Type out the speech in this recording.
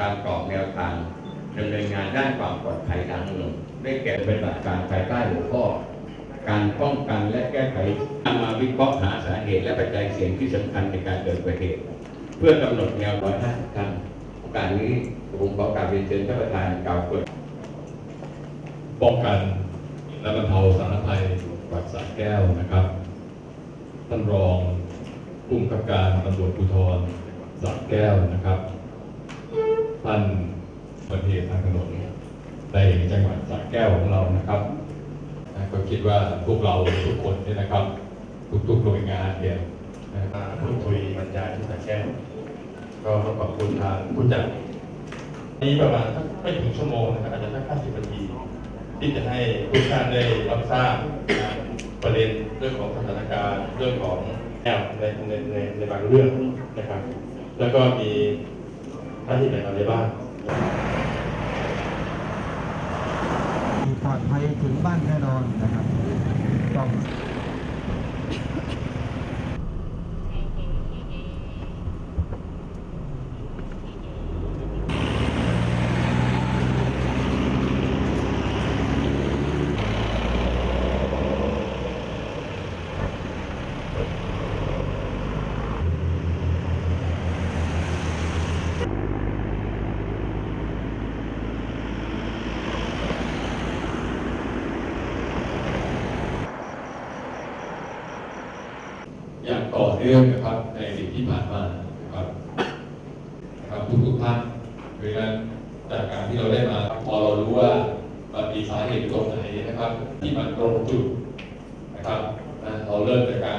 การกรอบแนวทางดำเนินงานด้านความปลอดภัยทางถนนได้แก่ปฏิบัติการภายใต้หัวข้อ การป้องกันและแก้ไขมาวิเคราะห์หาสาเหตุและปัจจัยเสี่ยงที่สำคัญในการเกิดอุบัติเหตุเพื่อกำหนดแนวร้อยห้าสิบคันโอกาสนี้ผมขอกราบเรียนเชิญท่านประธานกล่าวเปิดป้องกันและบรรเทาสาธารณภัยจังหวัดสระแก้วนะครับท่านรองผู้กำกับการตำรวจภูธรสระแก้วนะครับ ท่านประเทศทางถนนในจังหวัดสระแก้วของเรานะครับก็คิดว่าพวกเราทุกคนเนี่ยนะครับ ทุกๆหน่วยงานเนี่ยนะมาพูดคุยบรรยายที่สระแก้วก็ต้อขอบคุณทางผู้จัดนี้ประมาณไม่ถึงชั่วโมงนะครับอาจจะสัก50นาทีที่จะให้ทุกท่านได้รับทราบประเด็นเรื่องของสถานการณ์เรื่องของแนวในในในในบางเรื่องนะครับ แล้วก็มี ท่านที่ไหนอะไรบ้างปลอดภัยถึงบ้านแน่นอนนะครับต้อง อย่างต่อเนื่องนะครับในอดีตที่ผ่านมานะครับนะครับทุกๆท่านเพราะฉะนั้นจากการที่เราได้มาพอเรารู้ว่ามันมีสาเหตุตรงไหนนะครับ ที่มันตรงจุดนะครับนะเราเริ่มจากการ